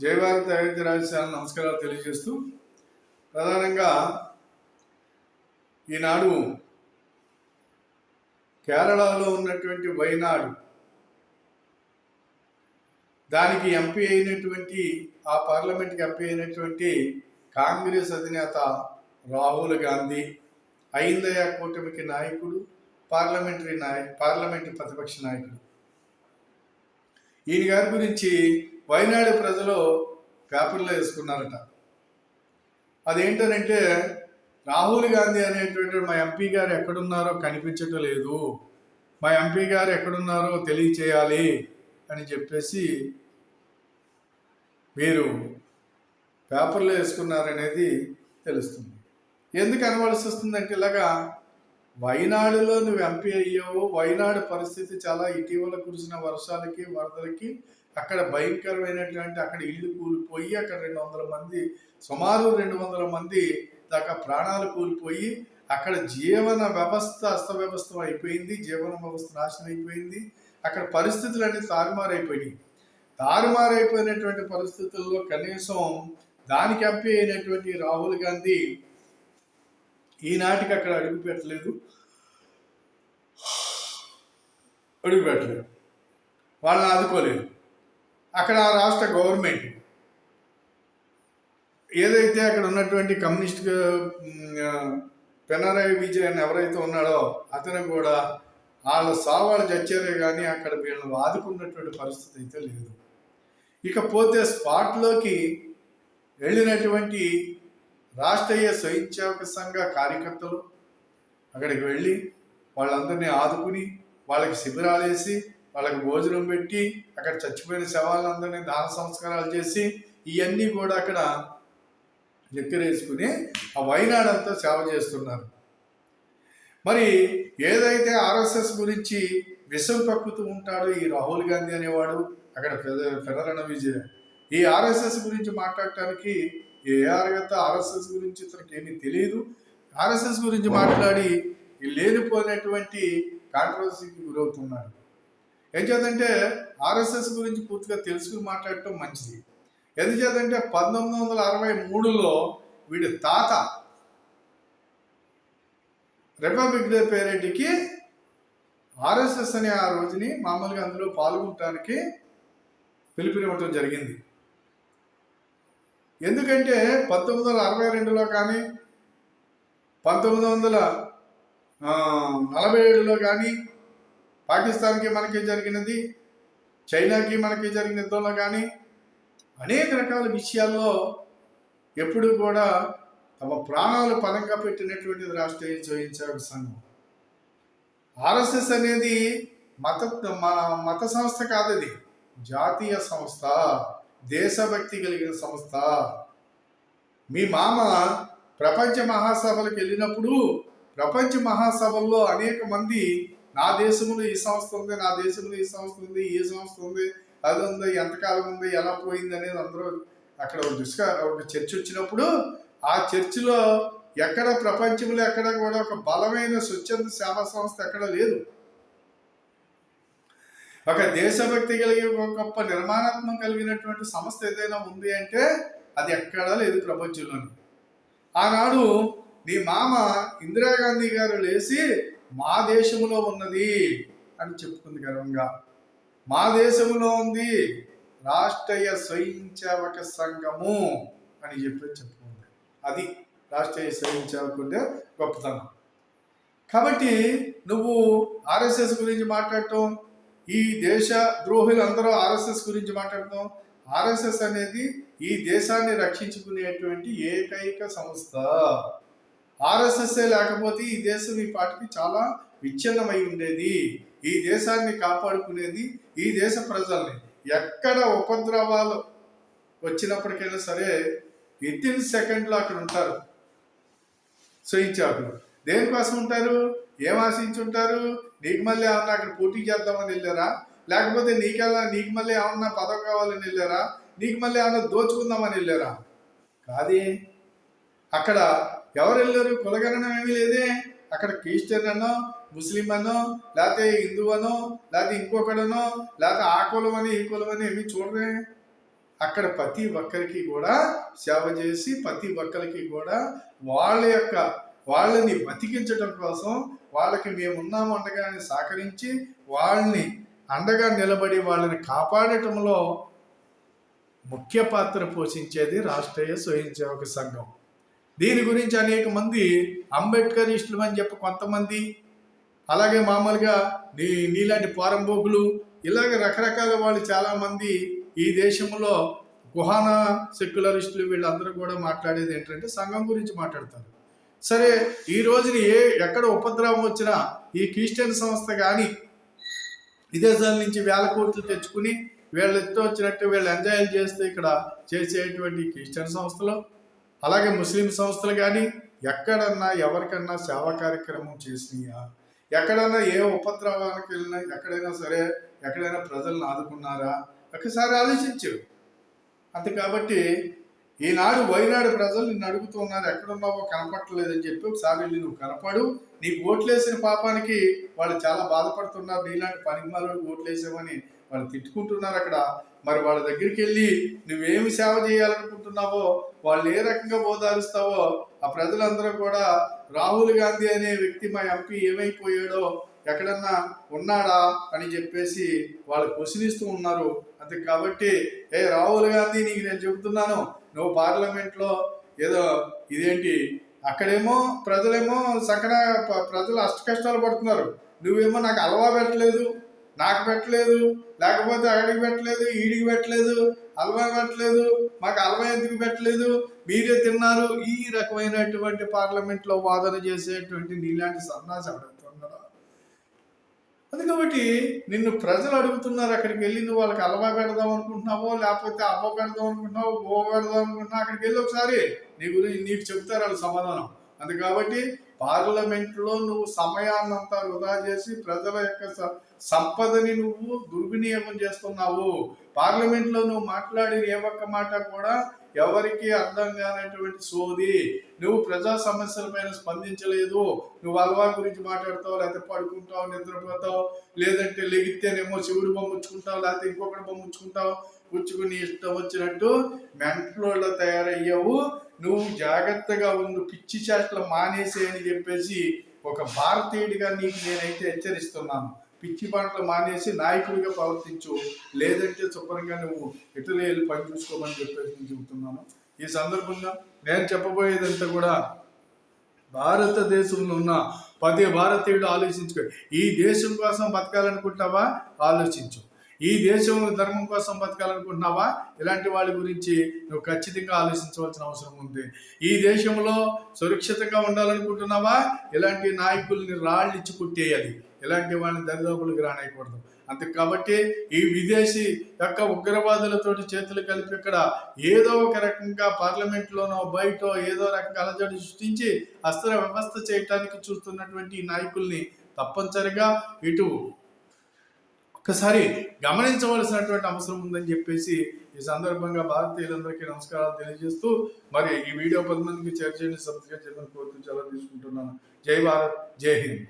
జయభారత అయోధ్య రాజశాల నమస్కారాలు తెలియజేస్తూ ప్రధానంగా ఈనాడు కేరళలో ఉన్నటువంటి వైనాడు దానికి ఎంపీ అయినటువంటి ఆ పార్లమెంట్కి ఎంపీ అయినటువంటి కాంగ్రెస్ అధినేత రాహుల్ గాంధీ అయిందయ్య కూటమికి నాయకుడు పార్లమెంటరీ నాయ పార్లమెంటరీ ప్రతిపక్ష నాయకుడు. ఈయన గారి గురించి వైనాడు ప్రజలు పేపర్లో వేసుకున్నారట. అదేంటనంటే రాహుల్ గాంధీ అనేటువంటి మా ఎంపీ గారు ఎక్కడున్నారో కనిపించటం లేదు. మా ఎంపీ గారు ఎక్కడున్నారో తెలియచేయాలి అని చెప్పేసి మీరు పేపర్లో వేసుకున్నారనేది తెలుస్తుంది. ఎందుకు అనవలసి వస్తుందంటే ఇలాగా వైనాడులో నువ్వు ఎంపీ అయ్యావు వైనాడు పరిస్థితి చాలా ఇటీవల కురిసిన వర్షాలకి వరదలకి అక్కడ భయంకరమైనటువంటి అక్కడ ఇల్లు కూలిపోయి అక్కడ రెండు వందల మంది సుమారు రెండు వందల మంది దాకా ప్రాణాలు కూలిపోయి అక్కడ జీవన వ్యవస్థ అస్తవ్యవస్థ అయిపోయింది జీవన వ్యవస్థ నాశనం అయిపోయింది. అక్కడ పరిస్థితులు అనేది తారుమారైపోయినాయి. తారుమారైపోయినటువంటి పరిస్థితుల్లో కనీసం దానికి ఎంపీ అయినటువంటి రాహుల్ గాంధీ ఈనాటికి అక్కడ అడుగు పెట్టలేదు అడుగు పెట్టలేదు వాళ్ళని ఆదుకోలేదు. అక్కడ ఆ రాష్ట్ర గవర్నమెంట్ ఏదైతే అక్కడ ఉన్నటువంటి కమ్యూనిస్ట్ పినరాయి విజయన్ ఎవరైతే ఉన్నాడో అతను కూడా వాళ్ళ సావాళ్ళు చచ్చారే కానీ అక్కడ వీళ్ళని ఆదుకున్నటువంటి పరిస్థితి అయితే లేదు. ఇకపోతే స్పాట్లోకి వెళ్ళినటువంటి రాష్ట్రీయ స్వయంసేవక సంఘ కార్యకర్తలు అక్కడికి వెళ్ళి వాళ్ళందరినీ ఆదుకుని వాళ్ళకి శిబిరాలు వేసి వాళ్ళకి భోజనం పెట్టి అక్కడ చచ్చిపోయిన శవాలందరినీ దాన సంస్కారాలు చేసి ఇవన్నీ కూడా అక్కడ నెక్కిరేసుకుని ఆ వైనాడంతా సేవ చేస్తున్నారు. మరి ఏదైతే ఆర్ఎస్ఎస్ గురించి విషం కక్కుతూ ఉంటాడో ఈ రాహుల్ గాంధీ అనేవాడు అక్కడ ఫెడరణ విజయ ఈ ఆర్ఎస్ఎస్ గురించి మాట్లాడటానికి ఏ గత ఆర్ఎస్ఎస్ గురించి ఇతనికి ఏమీ తెలియదు ఆర్ఎస్ఎస్ గురించి మాట్లాడి లేనిపోయినటువంటి కాంట్రవర్సీకి గురవుతున్నాడు. ఏం చేద్దంటే ఆర్ఎస్ఎస్ గురించి పూర్తిగా తెలుసుకుని మాట్లాడటం మంచిది. ఎందుచేతంటే పంతొమ్మిది వందల అరవై మూడులో వీడి తాత రిపబ్లిక్ డే పేరెంట్కి ఆర్ఎస్ఎస్ అనే ఆ రోజుని మామూలుగా అందులో పాల్గొనడానికి పిలుపునివ్వటం జరిగింది. ఎందుకంటే పంతొమ్మిది వందల అరవై రెండులో కానీ పంతొమ్మిది వందల నలభై ఏడులో కానీ పాకిస్తాన్కి మనకి జరిగినది చైనాకి మనకి జరిగిన యుద్ధంలో కానీ అనేక రకాల విషయాల్లో ఎప్పుడు కూడా తమ ప్రాణాలు పరంగా పెట్టినటువంటిది రాష్ట్రీయ స్వయంసేవక సంఘం. ఆర్ఎస్ఎస్ అనేది మత మత సంస్థ కాదు అది జాతీయ సంస్థ దేశభక్తి కలిగిన సంస్థ. మీ మామ ప్రపంచ మహాసభలకు వెళ్ళినప్పుడు ప్రపంచ మహాసభల్లో అనేక మంది నా దేశంలో ఈ సంస్థ ఉంది నా దేశంలో ఈ సంస్థ ఉంది ఈ సంస్థ ఉంది అది ఉంది ఎంతకాలం ఉంది ఎలా పోయింది అనేది అందరూ అక్కడ ఒక డిస్క ఒక చర్చ వచ్చినప్పుడు ఆ చర్చిలో ఎక్కడ ప్రపంచంలో ఎక్కడ కూడా ఒక బలమైన స్వచ్ఛంద సేవా సంస్థ ఎక్కడ లేదు. ఒక దేశభక్తి కలిగి ఒక గొప్ప నిర్మాణాత్మకం కలిగినటువంటి సంస్థ ఏదైనా ఉంది అంటే అది ఎక్కడా లేదు ప్రపంచంలోని. ఆనాడు నీ మామ ఇందిరాగాంధీ గారు లేచి మా దేశంలో ఉన్నది అని చెప్పుకుంది గర్వంగా. మా దేశంలో ఉంది రాష్ట్రీయ స్వయంసేవక సంఘము అని చెప్పి చెప్పుకుంది. అది రాష్ట్రీయ స్వయంసేవకుండే గొప్పతనం. కాబట్టి నువ్వు ఆర్ఎస్ఎస్ గురించి మాట్లాడటం ఈ దేశ ద్రోహులు అందరూ ఆర్ఎస్ఎస్ గురించి మాట్లాడటం ఆర్ఎస్ఎస్ అనేది ఈ దేశాన్ని రక్షించుకునేటువంటి ఏకైక సంస్థ. ఆర్ఎస్ఎస్ఏ లేకపోతే ఈ దేశం ఈ పాటికి చాలా విచ్ఛిన్నమై ఉండేది. ఈ దేశాన్ని కాపాడుకునేది ఈ దేశ ప్రజల్ని. ఎక్కడ ఉపద్రవాలు వచ్చినప్పటికైనా సరే వితిన్ సెకండ్లో అక్కడ ఉంటారు. స్వయించాకులు దేనికోసం ఉంటారు? ఏం ఆశించుంటారు? నీకు మళ్ళీ ఏమన్నా అక్కడ పోటీ చేద్దామని వెళ్ళారా? లేకపోతే నీకెలా నీకు మళ్ళీ ఏమన్నా పదవి కావాలని వెళ్ళారా? నీకు మళ్ళీ ఏమన్నా దోచుకుందామని వెళ్ళారా? కాదే. అక్కడ ఎవరు వెళ్ళారు కులగణనం ఏమీ లేదే. అక్కడ క్రిస్టియన్ అనో ముస్లిం అనో లేకపోతే హిందూ అనో లేకపోతే ఇంకొకడనో లేకపోతే ఆ కులం అని ఈ కులం అని ఏమి చూడరే. అక్కడ ప్రతి ఒక్కరికి కూడా సేవ చేసి ప్రతి ఒక్కరికి కూడా వాళ్ళ యొక్క వాళ్ళని బతికించడం కోసం వాళ్ళకి మేము ఉన్నాము అండగా సహకరించి వాళ్ళని అండగా నిలబడి వాళ్ళని కాపాడటంలో ముఖ్య పాత్ర పోషించేది రాష్ట్రీయ స్వయం సేవక సంఘం. దీని గురించి అనేక మంది అంబేద్కరిస్టులు అని చెప్పి కొంతమంది అలాగే మామూలుగా నీ నీలాంటి పోరంబోకులు ఇలాగ రకరకాల వాళ్ళు చాలామంది ఈ దేశంలో గుహానా సెక్యులరిస్టులు వీళ్ళందరూ కూడా మాట్లాడేది ఏంటంటే సంఘం గురించి మాట్లాడతారు. సరే ఈ రోజున ఏ ఎక్కడ ఉపద్రవం వచ్చినా ఈ క్రిస్టియన్ సంస్థ కానీ విదేశాల నుంచి వేల కోట్లు తెచ్చుకుని వీళ్ళు వచ్చినట్టు వీళ్ళు ఎంజాయ్ చేస్తే ఇక్కడ చేసేటువంటి క్రిస్టియన్ సంస్థలో అలాగే ముస్లిం సంస్థలు కానీ ఎక్కడన్నా ఎవరికన్నా సేవా కార్యక్రమం చేసినాయా? ఎక్కడన్నా ఏ ఉపద్రవానికి వెళ్ళినా ఎక్కడైనా సరే ఎక్కడైనా ప్రజలను ఆదుకున్నారా? ఒకసారి ఆలోచించారు అంతే కాబట్టి ఈనాడు వైనాడు ప్రజలు నిన్ను అడుగుతున్నారు ఎక్కడున్నావో కనపట్టలేదని చెప్పి ఒకసారి వెళ్ళి నువ్వు కనపడు. నీకు ఓట్లేసిన పాపానికి వాళ్ళు చాలా బాధపడుతున్నారు. నీలాంటి పనికిమాలకు ఓట్లేసామని వాళ్ళు తిట్టుకుంటున్నారు అక్కడ. మరి వాళ్ళ దగ్గరికి వెళ్ళి నువ్వేమి సేవ చేయాలనుకుంటున్నావో వాళ్ళు ఏ రకంగా బోధారుస్తావో ఆ ప్రజలందరూ కూడా రాహుల్ గాంధీ అనే వ్యక్తి మా ఎంపీ ఏమైపోయాడో ఎక్కడన్నా ఉన్నాడా అని చెప్పేసి వాళ్ళు క్వశ్చనిస్తూ ఉన్నారు. అంతే కాబట్టి ఏ రాహుల్ గాంధీ నీకు నేను చెబుతున్నాను నువ్వు పార్లమెంట్లో ఏదో ఇదేంటి అక్కడేమో ప్రజలేమో సకన ప్రజలు అష్ట కష్టాలు పడుతున్నారు. నువ్వేమో నాకు అలవా పెట్టలేదు నాకు పెట్టలేదు లేకపోతే అక్కడికి పెట్టలేదు ఈడికి పెట్టలేదు అలవా పెట్టలేదు మాకు అలవా ఎందుకు పెట్టలేదు? మీరే తిన్నారు. ఈ రకమైనటువంటి పార్లమెంట్లో వాదన చేసేటువంటి నీలాంటి సన్నాసి అడుగుతున్నారా అది కాబట్టి నిన్ను ప్రజలు అడుగుతున్నారు అక్కడికి వెళ్ళింది వాళ్ళకి అలవా పెడదాం అనుకుంటున్నావో లేకపోతే అవ్వ పెడదాం అనుకుంటున్నావో ఓ పెడదాం అనుకుంటున్నావు అక్కడికి వెళ్ళి ఒకసారి నీ గురించి నీకు చెప్తారు వాళ్ళు సమాధానం. అందు కాబట్టి పార్లమెంట్లో నువ్వు సమయాన్నంతా వృధా చేసి ప్రజల యొక్క సంపదని నువ్వు దుర్వినియోగం చేస్తున్నావు. పార్లమెంట్లో నువ్వు మాట్లాడిన ఏ ఒక్క మాట కూడా ఎవరికి అర్థం కానటువంటి సోది. నువ్వు ప్రజా సమస్యలపైన స్పందించలేదు. నువ్వు అల్వా గురించి మాట్లాడతావు లేకపోతే పడుకుంటావు నిద్రపోతావు లేదంటే లెగితేనేమో శివుడు బొమ్ముచ్చుకుంటావు లేకపోతే ఇంకొకటి బొమ్ముచ్చుకుంటావు కూర్చుకుని ఇష్టం వచ్చినట్టు మెంటలో తయారయ్యావు. నువ్వు జాగ్రత్తగా ఉండు పిచ్చి చేష్టలు మానేసే అని చెప్పేసి ఒక భారతీయుడిగా నీకు నేనైతే హెచ్చరిస్తున్నాను. పిచ్చి పంటలు మానేసి నాయకుడిగా ప్రవర్తించు లేదంటే శుభ్రంగా నువ్వు ఇటలీ వెళ్ళి పని చూసుకోమని చెప్పేసి నేను చెబుతున్నాను. ఈ సందర్భంగా నేను చెప్పబోయేదంతా కూడా భారతదేశంలో ఉన్న ప్రతి భారతీయుడు ఆలోచించుకో. ఈ దేశం కోసం బతకాలనుకుంటావా? ఆలోచించు. ఈ దేశం ధర్మం కోసం బతకాలనుకుంటున్నావా? ఇలాంటి వాళ్ళ గురించి నువ్వు ఖచ్చితంగా ఆలోచించవలసిన అవసరం ఉంది. ఈ దేశంలో సురక్షితంగా ఉండాలనుకుంటున్నావా? ఇలాంటి నాయకుల్ని రాళ్ళిచ్చి కుట్టేయాలి. ఇలాంటి వాళ్ళని దరిదాపులకు రానేయకూడదు. అంతే కాబట్టి ఈ విదేశీ యొక్క ఉగ్రవాదులతో చేతులు కలిపి ఇక్కడ ఏదో ఒక రకంగా పార్లమెంట్లోనో బయట ఏదో రకంగా అలజడి సృష్టించి అస్త్ర వ్యవస్థ చేయటానికి చూస్తున్నటువంటి ఈ నాయకుల్ని తప్పనిసరిగా ఇటు ఒక్కసారి గమనించవలసినటువంటి అవసరం ఉందని చెప్పేసి ఈ సందర్భంగా భారతీయులందరికీ నమస్కారాలు తెలియజేస్తూ మరి ఈ వీడియో పది మందికి చేర్చేయండి సబ్స్క్రైబ్ చేయమని కోరుతూ చాలా తీసుకుంటున్నాను. జై భారత్ జై హింద్.